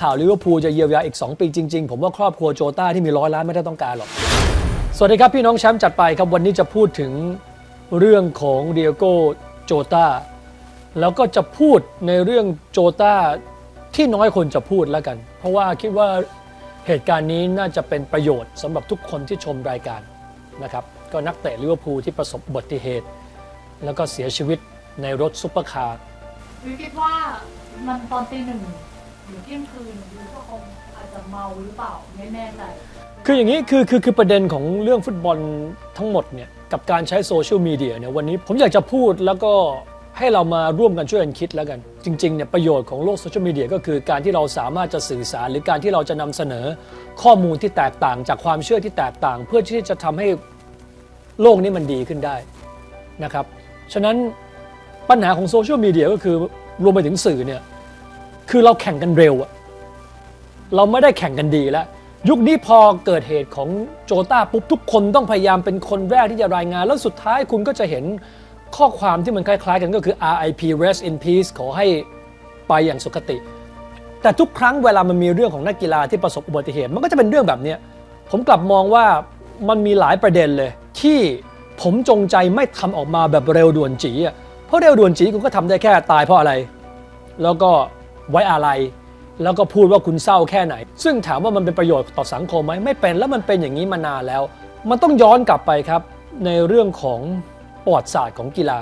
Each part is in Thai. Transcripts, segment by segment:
ข่าวลิเวอร์พูลจะเยียวยาอีก 2 ปีจริง ๆ ผมว่าครอบครัวโจต้าที่มีร้อยล้านไม่ได้ต้องการหรอก สวัสดีครับพี่น้องแชมป์จัดไปครับวันนี้จะพูดถึงเรื่องของเดียโกโจตาแล้วก็จะพูดในเรื่องโจตาที่น้อยคนจะพูดแล้วกัน เพราะว่าคิดว่าเหตุการณ์นี้น่าจะเป็นประโยชน์สำหรับทุกคนที่ชมรายการนะครับก็นักเตะลิเวอร์พูลที่ประสบอุบัติเหตุ แล้วก็เสียชีวิตในรถซุปเปอร์คาร์ วิวคิดว่ามันตอนตีหนึ่ง หรือเที่ยงคืนวิวก็คงอาจจะเมาหรือเปล่าไม่แน่ใจ คืออย่างนี้คือคือคือประเด็นของเรื่องฟุตบอลทั้งหมดเนี่ยกับการใช้โซเชียลมีเดียเนี่ยวันนี้ผมอยากจะพูดแล้วก็ให้เรามาร่วมกันช่วยกันคิดแล้วกัน จริงๆเนี่ยประโยชน์ของโลกโซเชียลมีเดียก็คือการที่เราสามารถจะสื่อสาร หรือการที่เราจะนำเสนอข้อมูลที่แตกต่าง จากความเชื่อที่แตกต่าง เพื่อที่จะทำให้โลกนี้มันดีขึ้นได้นะครับฉะนั้นปัญหาของโซเชียลมีเดียก็คือรวมไปถึงสื่อเนี่ย คือเราแข่งกันเร็วอะเราไม่ได้แข่งกันดีแล้ว ยุคนี้พอเกิดเหตุของโจต้าปุ๊บทุกคนต้องพยายามเป็นคนแรกที่จะรายงาน แล้วสุดท้ายคุณก็จะเห็นข้อความที่มันคล้ายๆกันก็คือ RIP rest in peace ขอให้ไปอย่างสุขติ แต่ทุกครั้งเวลามันมีเรื่องของนักกีฬาที่ประสบอุบัติเหตุ มันก็จะเป็นเรื่องแบบเนี้ยผมกลับมองว่ามันมีหลายประเด็นเลย ที่ผมจงใจไม่ทำออกมาแบบเร็วด่วนจีอะเพราะเร็วด่วนจีคุณก็ทำได้แค่ตายเพราะอะไร แล้วก็ ไว้อาลัยแล้วก็พูดว่าคุณเศร้าแค่ไหน ซึ่งถามว่ามันเป็นประโยชน์ต่อสังคมไหมไม่เป็นแล้วมันเป็นอย่างนี้มานานแล้ว มันต้องย้อนกลับไปครับในเรื่องของประวัติศาสตร์ของกีฬา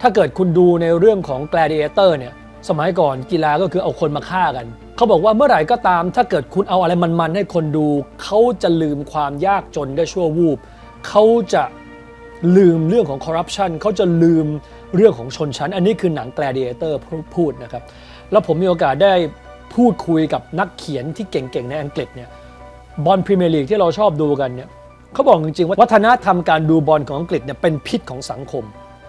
ถ้าเกิดคุณดูในเรื่องของ gladiator เนี่ยสมัยก่อนกีฬาก็คือเอาคนมาฆ่ากัน เขาบอกว่าเมื่อไหร่ก็ตาม ถ้าเกิดคุณเอาอะไรมันๆให้คนดู เขาจะลืมความยากจนได้ชั่ววูบเขาจะลืมเรื่องของคอร์รัปชันเขาจะลืมเรื่องของชนชั้น อันนี้คือหนัง gladiator พูดนะครับ แล้วผมมีโอกาสได้พูดคุยกับนักเขียนที่เก่งๆในอังกฤษเนี่ยบอลพรีเมียร์ลีกที่เราชอบดูกันเนี่ยเขาบอกจริงๆว่าวัฒนธรรมการดูบอลของอังกฤษเนี่ยเป็นพิษของสังคม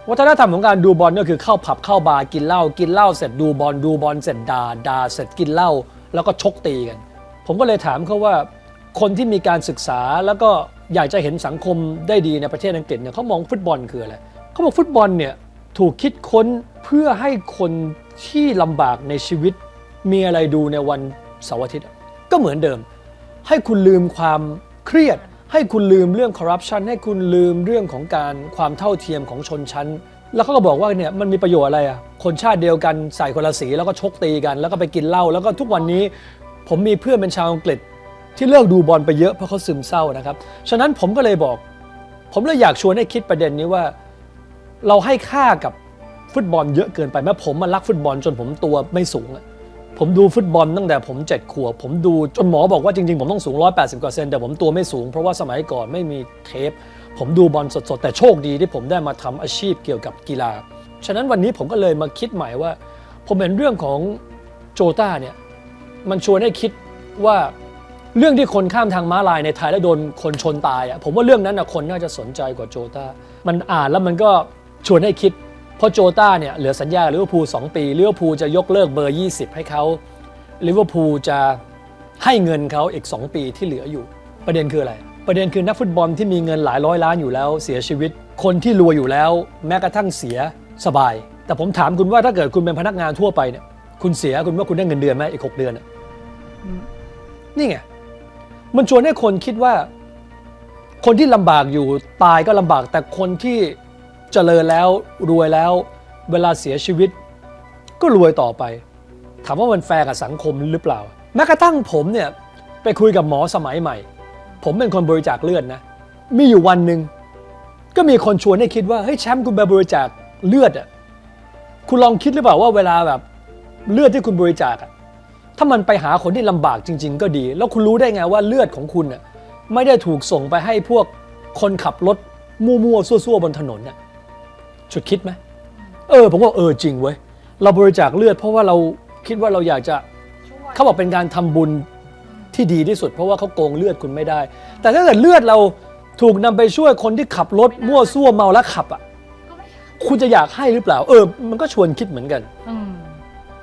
วัฒนธรรมของการดูบอลก็คือเข้าผับเข้าบาร์กินเหล้ากินเหล้าเสร็จดูบอลดูบอลเสร็จด่าด่าเสร็จกินเหล้าแล้วก็ชกตีกัน ผมก็เลยถามเขาว่าคนที่มีการศึกษาแล้วก็อยากจะเห็นสังคมได้ดีในประเทศอังกฤษเนี่ยเขามองฟุตบอลคืออะไรเขาบอกฟุตบอลเนี่ยถูกคิดค้นเพื่อให้คน ที่ลำบากในชีวิต มีอะไรดูในวันเสาร์อาทิตย์ ก็เหมือนเดิม ให้คุณลืมความเครียด ให้คุณลืมเรื่องคอร์รัปชันให้คุณลืมเรื่องของการความเท่าเทียมของชนชั้น แล้วเขาก็บอกว่าเนี่ยมันมีประโยชน์อะไรอะคนชาติเดียวกันใส่คนละสีแล้วก็ชกตีกัน แล้วก็ไปกินเหล้าแล้วก็ทุกวันนี้ผมมีเพื่อนเป็นชาวอังกฤษที่เลิกดูบอลไปเยอะเพราะเขาซึมเศร้านะครับ ฉะนั้นผมก็เลยบอก ผมเลยอยากชวนให้คิดประเด็นนี้ว่า เราให้ค่ากับ ฟุตบอลเยอะเกินไปแม้ผมมารักฟุตบอลจนผมตัวไม่สูงอะผมดูฟุตบอลตั้งแต่ผมเจ็ดขวบผมดูจนหมอบอกว่าจริงๆ ผมต้องสูง 180กว่าเซนแต่ผมตัวไม่สูง เพราะว่าสมัยก่อนไม่มีเทป ผมดูบอลสดๆ แต่โชคดีที่ผมได้มาทำอาชีพเกี่ยวกับกีฬา ฉะนั้นวันนี้ผมก็เลยมาคิดใหม่ว่า ผมเห็นเรื่องของโจต้าเนี่ยมันชวนให้คิดว่าเรื่องที่คนข้ามทางม้าลายในไทยแล้วโดนคนชนตายอะผมว่าเรื่องนั้นนะคนน่าจะสนใจกว่าโจต้ามันอ่านแล้วมันก็ชวนให้คิด เพราะโจต้าเนี่ยเหลือสัญญาลิเวอร์พูล2ปีลิเวอร์พูลจะยกเลิกเบอร์ 20 ให้เขาลิเวอร์พูลจะให้เงินเขาอีก 2 ปีที่เหลืออยู่ ประเด็นคืออะไร ประเด็นคือนักฟุตบอลที่มีเงินหลายร้อยล้านอยู่แล้ว เสียชีวิต คนที่รวยอยู่แล้ว แม้กระทั่งเสียสบาย แต่ผมถามคุณว่าถ้าเกิดคุณเป็นพนักงานทั่วไปเนี่ยคุณเสียคุณว่าคุณได้เงินเดือนไหมอีกหกเดือนอะนี่ไงมันชวนให้คนคิดว่า คนที่ลำบากอยู่ตายก็ลำบากแต่คนที่ เจริญแล้วรวยแล้ว เวลาเสียชีวิต ก็รวยต่อไป ถามว่ามันแฟร์กับสังคมหรือเปล่า แม้กระทั่งผมเนี่ยไปคุยกับหมอสมัยใหม่ ผมเป็นคนบริจาคเลือดนะ มีอยู่วันหนึ่งก็มีคนชวนให้คิดว่าเฮ้ยแชมป์คุณไปบริจาคเลือดอะคุณลองคิดหรือเปล่าว่าเวลาแบบเลือดที่คุณบริจาคอะถ้ามันไปหาคนที่ลำบากจริง ๆ ก็ดี แล้วคุณรู้ได้ไงว่าเลือดของคุณน่ะไม่ได้ถูกส่งไปให้พวกคนขับรถมั่วๆซั่วๆบนถนนน่ะ ชุดคิดไหมเออ ผมว่าเออจริงเว้ยเราบริจาคเลือด เพราะว่าเราคิดว่าเราอยากจะช่วยเขาบอกเป็นการทำบุญที่ดีที่สุด เพราะว่าเขาโกงเลือดคุณไม่ได้ แต่ถ้าเกิดเลือดเราถูกนำไปช่วยคนที่ขับรถมั่วซั่วเมาแล้วขับอะก็ไม่คุณจะอยากให้หรือเปล่า เออ มันก็ชวนคิดเหมือนกัน อืม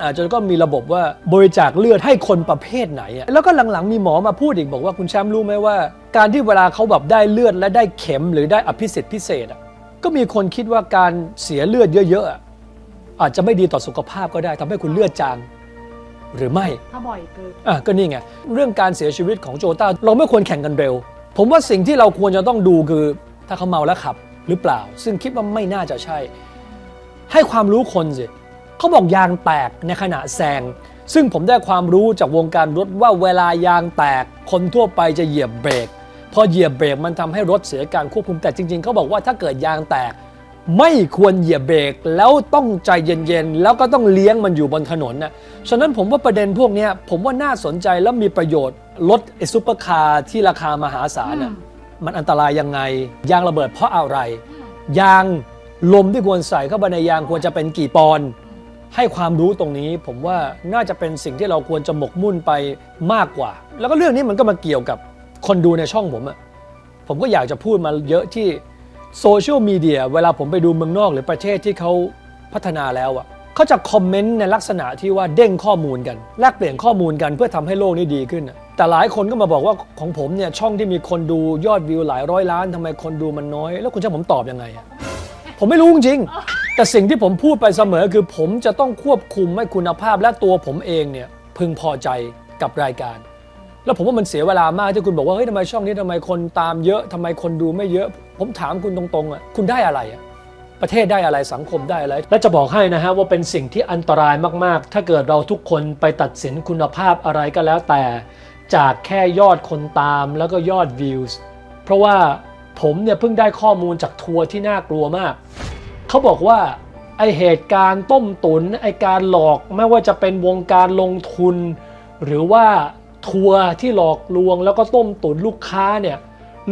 อาจจะก็มีระบบว่าบริจาคเลือดให้คนประเภทไหนอะแล้วก็หลังๆมีหมอมาพูดอีกบอกว่าคุณแชมป์รู้ไหมว่า การที่เวลาเขาแบบได้เลือดและได้เข็มหรือได้อภิสิทธิ์พิเศษอะ ก็มีคนคิดว่าการเสียเลือดเยอะๆอะอาจจะไม่ดีต่อสุขภาพก็ได้ทำให้คุณเลือดจางหรือไม่ถ้าบ่อยเกินอะก็นี่ไงเรื่องการเสียชีวิตของโจต้าเราไม่ควรแข่งกันเร็ว ผมว่าสิ่งที่เราควรจะต้องดูคือถ้าเขาเมาแล้วขับหรือเปล่า ซึ่งคิดว่าไม่น่าจะใช่ ให้ความรู้คนสิเขาบอกยางแตกในขณะแซงซึ่งผมได้ความรู้จากวงการรถว่าเวลายางแตกคนทั่วไปจะเหยียบเบรก พอเหยียบเบรกมันทำให้รถเสียการควบคุมแต่จริงๆเขาบอกว่าถ้าเกิดยางแตก ไม่ควรเหยียบเบรกแล้วต้องใจเย็นๆ แล้วก็ต้องเลี้ยงมันอยู่บนถนนน่ะฉะนั้นผมว่าประเด็นพวกเนี้ยผมว่าน่าสนใจแล้วมีประโยชน์รถไอซูเปอร์คาร์ที่ราคามหาศาลน่ะอืมมันอันตรายยังไง ยางระเบิดเพราะอะไร ยางลมที่ควรใส่เข้าไปในยางควรจะเป็นกี่ปอนด์ให้ความรู้ตรงนี้ผมว่าน่าจะเป็นสิ่งที่เราควรจะหมกมุ่นไปมากกว่า แล้วก็เรื่องนี้มันก็มาเกี่ยวกับ คนดูในช่องผมอะผมก็อยากจะพูดมาเยอะที่โซเชียลมีเดียเวลาผมไปดูเมืองนอกหรือประเทศที่เขาพัฒนาแล้วอะเขาจะคอมเมนต์ในลักษณะที่ว่าเด้งข้อมูลกัน แลกเปลี่ยนข้อมูลกันเพื่อทำให้โลกนี้ดีขึ้น แต่หลายคนก็มาบอกว่าของผมเนี่ยช่องที่มีคนดูยอดวิวหลายร้อยล้านทำไมคนดูมันน้อย แล้วคุณจะผมตอบยังไงอะผมไม่รู้จริง แต่สิ่งที่ผมพูดไปเสมอคือผมจะต้องควบคุมให้คุณภาพและตัวผมเองเนี่ยพึงพอใจกับรายการ แล้วผมว่ามันเสียเวลามากที่คุณบอกว่าเฮ้ยทำไมช่องนี้ทำไมคนตามเยอะทำไมคนดูไม่เยอะ ผมถามคุณตรงๆอะคุณได้อะไรอะประเทศได้อะไรสังคมได้อะไร และจะบอกให้นะฮะว่าเป็นสิ่งที่อันตรายมากๆ ถ้าเกิดเราทุกคนไปตัดสินคุณภาพอะไรก็แล้วแต่ จากแค่ยอดคนตามแล้วก็ยอดวิวส์เพราะว่าผมเนี่ยเพิ่งได้ข้อมูลจากทัวร์ที่น่ากลัวมาก เขาบอกว่าไอเหตุการณ์ต้มตุนไอการหลอกไม่ว่าจะเป็นวงการลงทุน หรือว่า ทัวร์ที่หลอกลวงแล้วก็ต้มตุ๋นลูกค้าเนี่ย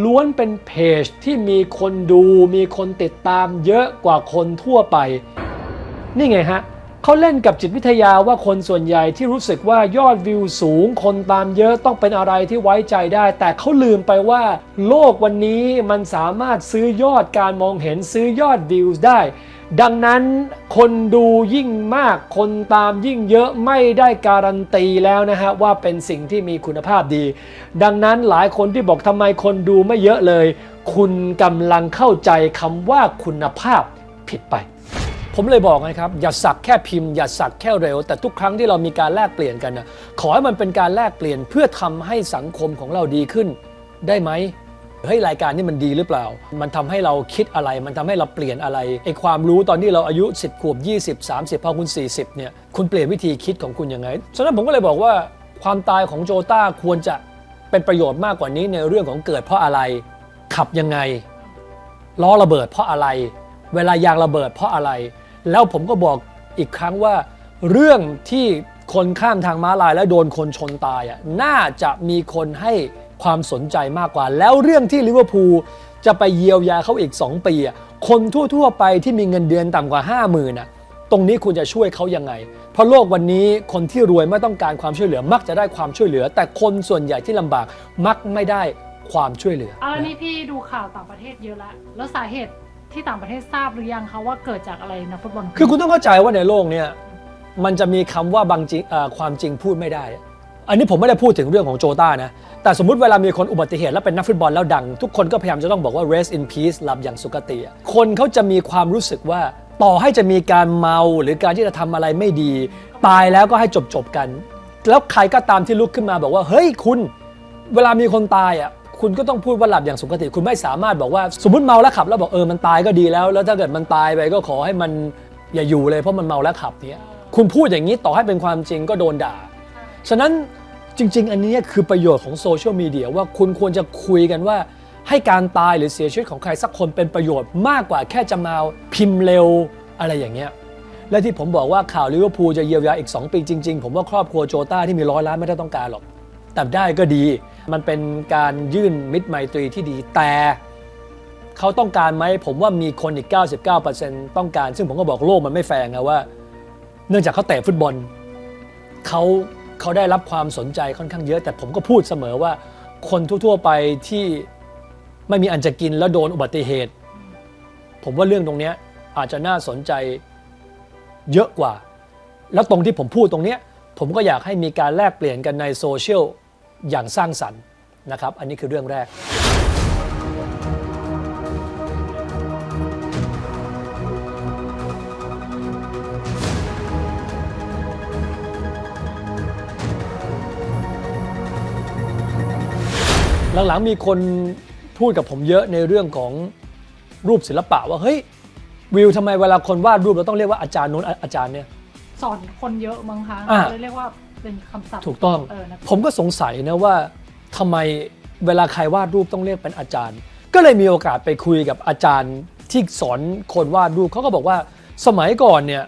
ล้วนเป็นเพจที่มีคนดูมีคนติดตามเยอะกว่าคนทั่วไป นี่ไงฮะเขาเล่นกับจิตวิทยาว่าคนส่วนใหญ่ที่รู้สึกว่ายอดวิวสูง คนตามเยอะต้องเป็นอะไรที่ไว้ใจได้ แต่เขาลืมไปว่า โลกวันนี้มันสามารถซื้อยอดการมองเห็นซื้อยอดวิวได้ ดังนั้นคนดูยิ่งมากคนตามยิ่งเยอะไม่ได้การันตีแล้วนะฮะว่าเป็นสิ่งที่มีคุณภาพดี ดังนั้นหลายคนที่บอกทำไมคนดูไม่เยอะเลย คุณกำลังเข้าใจคำว่าคุณภาพผิดไป ผมเลยบอกนะครับ อย่าสักแค่พิมพ์ อย่าสักแค่เร็ว แต่ทุกครั้งที่เรามีการแลกเปลี่ยนกันนะขอให้มันเป็นการแลกเปลี่ยนเพื่อทำให้สังคมของเราดีขึ้น ได้ไหม เฮ้ยรายการนี้มันดีหรือเปล่า มันทำให้เราคิดอะไร มันทำให้เราเปลี่ยนอะไรไอความรู้ตอนที่เราอายุ 10 ขวบ 20 30 พอคุณ 40เนี่ยคุณเปลี่ยนวิธีคิดของคุณยังไงฉะนั้นผมก็เลยบอกว่าความตายของโจต้าควรจะเป็นประโยชน์มากกว่านี้ในเรื่องของเกิดเพราะอะไรขับยังไงล้อระเบิดเพราะอะไร เวลายางระเบิดเพราะอะไร แล้วผมก็บอกอีกครั้งว่า เรื่องที่คนข้ามทางม้าลายแล้วโดนคนชนตายอะน่าจะมีคนให้ ความสนใจมากกว่า แล้วเรื่องที่ลิเวอร์พูลจะไปเยียวยาเขาอีก 2 ปีอะคนทั่วๆไปที่มีเงินเดือนต่ำกว่า 5 0,000น่ะตรงนี้คุณจะช่วยเขายังไง เพราะโลกวันนี้คนที่รวยไม่ต้องการความช่วยเหลือ มักจะได้ความช่วยเหลือ แต่คนส่วนใหญ่ที่ลำบากมักไม่ได้ความช่วยเหลือเอาแล้วนะนี่พี่ดูข่าวต่างประเทศเยอะแล้วแล้วสาเหตุที่ต่างประเทศทราบหรือยังคะว่าเกิดจากอะไรนะฟุตบอลคือคุณต้องเข้าใจว่าในโลกเนี้ยมันจะมีคำว่าบางจริงเอ่อความจริงพูดไม่ได้ อันนี้ผมไม่ได้พูดถึงเรื่องของโจต้านะ แต่สมมติเวลามีคนอุบัติเหตุแล้วเป็นนักฟุตบอลแล้วดัง ทุกคนก็พยายามจะต้องบอกว่า rest in peace หลับอย่างสุคติ คนเขาจะมีความรู้สึกว่าต่อให้จะมีการเมาหรือการที่จะทำอะไรไม่ดี ตายแล้วก็ให้จบจบๆกัน แล้วใครก็ตามที่ลุกขึ้นมาบอกว่า เฮ้ยคุณ เวลามีคนตายอะคุณก็ต้องพูดว่าหลับอย่างสุขติ คุณไม่สามารถบอกว่าสมมติเมาแล้วขับ แล้วบอกเออมันตายก็ดีแล้ว แล้วถ้าเกิดมันตายไปก็ขอให้มันอย่าอยู่เลยเพราะมันเมาแล้วขับเนี่ยคุณพูดอย่างนี้ต่อให้เป็นความจริงก็โดนด่า ฉะนั้น จริง ๆ อันนี้คือประโยชน์ของโซเชียลมีเดียว่าคุณควรจะคุยกันว่าให้การตายหรือเสียชีวิตของใครสักคนเป็นประโยชน์มากกว่าแค่จะมาพิมพ์เร็วอะไรอย่างเงี้ยและที่ผมบอกว่าข่าวลิเวอร์พูลจะเยียวยาอีก 2 ปีจริง ๆ ผมว่าครอบครัวโจต้าที่มีร้อยล้านไม่ได้ต้องการหรอก แต่ได้ก็ดี มันเป็นการยื่นมิตรไมตรีที่ดีแต่เขาต้องการไหมผมว่ามีคนอีก 99%ต้องการ ซึ่งผมก็บอกโลกมันไม่แฟร์ไงว่า เนื่องจากเขาเตะฟุตบอลเขา เขาได้รับความสนใจค่อนข้างเยอะ แต่ผมก็พูดเสมอว่า คนทั่วๆไปที่ไม่มีอันจะกินแล้วโดนอุบัติเหตุ ผมว่าเรื่องตรงนี้อาจจะน่าสนใจเยอะกว่า แล้วตรงที่ผมพูดตรงนี้ผมก็อยากให้มีการแลกเปลี่ยนกันในโซเชียลอย่างสร้างสรรค์นะครับ อันนี้คือเรื่องแรก หลังๆมีคนพูดกับผมเยอะในเรื่องของรูปศิลปะว่าเฮ้ยวิวทำไมเวลาคนวาดรูปเราต้องเรียกว่าอาจารย์นู้นอาอาจารย์เนี่ย สอนคนเยอะมั้งคะอะ เลยเรียกว่าเป็นคำศัพท์ถูกต้อง เออนะผมก็สงสัยนะว่าทำไมเวลาใครวาดรูปต้องเรียกเป็นอาจารย์ ก็เลยมีโอกาสไปคุยกับอาจารย์ที่สอนคนวาดรูปเขาก็บอกว่าสมัยก่อนเนี่ย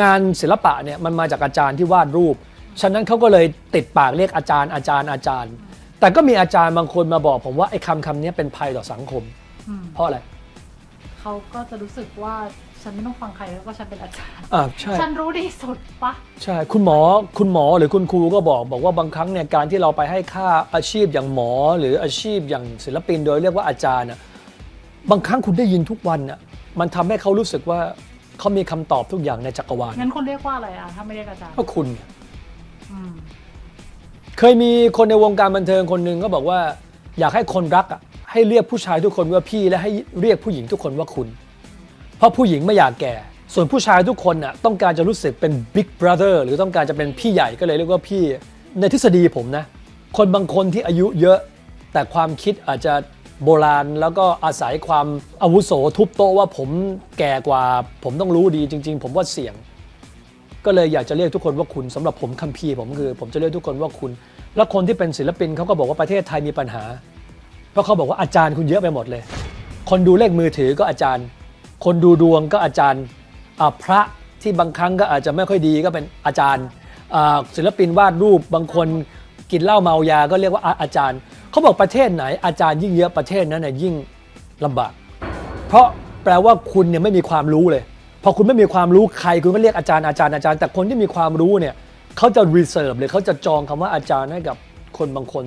งานศิลปะเนี่ยมันมาจากอาจารย์ที่วาดรูป ฉะนั้นเขาก็เลยติดปากเรียกอาจารย์อาจารย์อาจารย์ แต่ก็มีอาจารย์บางคนมาบอกผมว่าไอ้คำคำนี้เป็นภัยต่อสังคม อืมเพราะอะไรเขาก็จะรู้สึกว่าฉันไม่ต้องฟังใครแล้วก็ฉันเป็นอาจารย์ อ่าใช่ ฉันรู้ดีสุดปะใช่ คุณหมอคุณหมอหรือคุณครูก็บอก บอกว่าบางครั้งเนี่ยการที่เราไปให้ค่าอาชีพอย่างหมอ หรืออาชีพอย่างศิลปินโดยเรียกว่าอาจารย์น่ะบางครั้งคุณได้ยินทุกวันน่ะมันทำให้เขารู้สึกว่าเขามีคำตอบทุกอย่างในจักรวาลงั้นคนเรียกว่าอะไรอะถ้าไม่เรียกอาจารย์ก็คุณ อืม เคยมีคนในวงการบันเทิงคนหนึ่งก็บอกว่า อยากให้คนรักอะให้เรียกผู้ชายทุกคนว่าพี่และให้เรียกผู้หญิงทุกคนว่าคุณ เพราะผู้หญิงไม่อยากแก่ ส่วนผู้ชายทุกคนน่ะต้องการจะรู้สึกเป็น big brother หรือต้องการจะเป็นพี่ใหญ่ก็เลยเรียกว่าพี่ ในทฤษฎีผมนะ คนบางคนที่อายุเยอะ แต่ความคิดอาจจะโบราณ แล้วก็อาศัยความอาวุโสทุบโต๊ะว่าผมแก่กว่า ผมต้องรู้ดีจริง ๆ ผมว่าเสี่ยง ก็เลยอยากจะเรียกทุกคนว่าคุณสำหรับผมคัมภีร์ผมคือ ผมจะเรียกทุกคนว่าคุณ แล้วคนที่เป็นศิลปินเขาก็บอกว่าประเทศไทยมีปัญหา เพราะเขาบอกว่าอาจารย์คุณเยอะไปหมดเลย คนดูเลขมือถือก็อาจารย์ คนดูดวงก็อาจารย์พระที่บางครั้งก็อาจจะไม่ค่อยดีก็เป็นอาจารย์ศิลปินวาดรูปบางคนกินเหล้าเมายาก็เรียกว่าอาอาจารย์เขาบอกประเทศไหน อาจารย์ยิ่งเยอะประเทศนั้นน่ะยิ่งลำบาก เพราะแปลว่าคุณเนี่ยไม่มีความรู้เลย พอคุณไม่มีความรู้ใครคุณก็เรียกอาจารย์อาจารย์อาจารย์ แต่คนที่มีความรู้เนี่ยเขาจะ reserve เลยเขาจะจองคำว่าอาจารย์ให้กับคนบางคน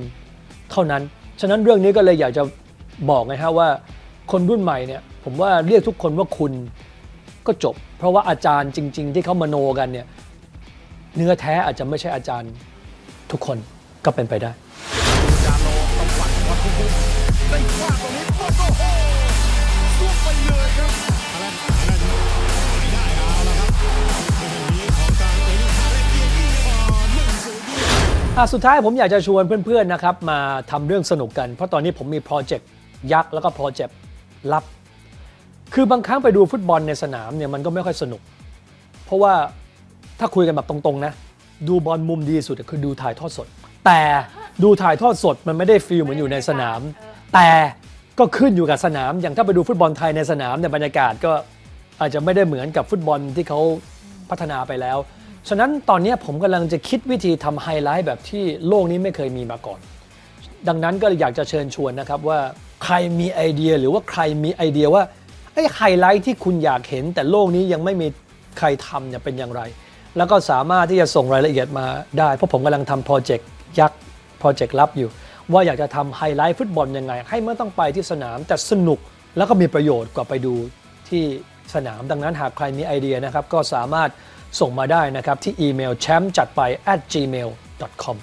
เท่านั้น ฉะนั้นเรื่องนี้ก็เลยอยากจะบอกไงฮะว่า คนรุ่นใหม่เนี่ยผมว่าเรียกทุกคนว่าคุณก็จบ เพราะว่าอาจารย์จริง ๆ ที่เขามโนกันเนี่ยเนื้อแท้อาจจะไม่ใช่อาจารย์ทุกคนก็เป็นไปได้ สุดท้ายผมอยากจะชวนเพื่อนๆนะครับมาทำเรื่องสนุกกัน เพราะตอนนี้ผมมีโปรเจกต์ยักษ์แล้วก็โปรเจกต์ลับ คือบางครั้งไปดูฟุตบอลในสนามเนี่ยมันก็ไม่ค่อยสนุก เพราะว่าถ้าคุยกันแบบตรงๆนะ ดูบอลมุมดีสุดคือดูถ่ายทอดสด แต่ดูถ่ายทอดสดมันไม่ได้ฟีลเหมือนอยู่ในสนาม แต่ก็ขึ้นอยู่กับสนาม อย่างถ้าไปดูฟุตบอลไทยในสนามเนี่ยบรรยากาศก็อาจจะไม่ได้เหมือนกับฟุตบอลที่เขาพัฒนาไปแล้ว ฉะนั้นตอนนี้ผมกำลังจะคิดวิธีทำไฮไลท์แบบที่โลกนี้ไม่เคยมีมาก่อน ดังนั้นก็อยากจะเชิญชวนนะครับว่าใครมีไอเดียหรือว่าใครมีไอเดียว่าไอ้ไฮไลท์ที่คุณอยากเห็น แต่โลกนี้ยังไม่มีใครทำเนี่ยเป็นอย่างไร แล้วก็สามารถที่จะส่งรายละเอียดมาได้ เพราะผมกำลังทำโปรเจกต์ยักษ์โปรเจกต์ลับอยู่ ว่าอยากจะทำไฮไลท์ฟุตบอลยังไง ให้ไม่ต้องไปที่สนามแต่สนุกแล้วก็มีประโยชน์กว่าไปดูที่สนามดังนั้นหากใครมีไอเดียนะครับก็สามารถ ส่งมาได้นะครับที่อีเมลแชมป์จัดไป at gmail.com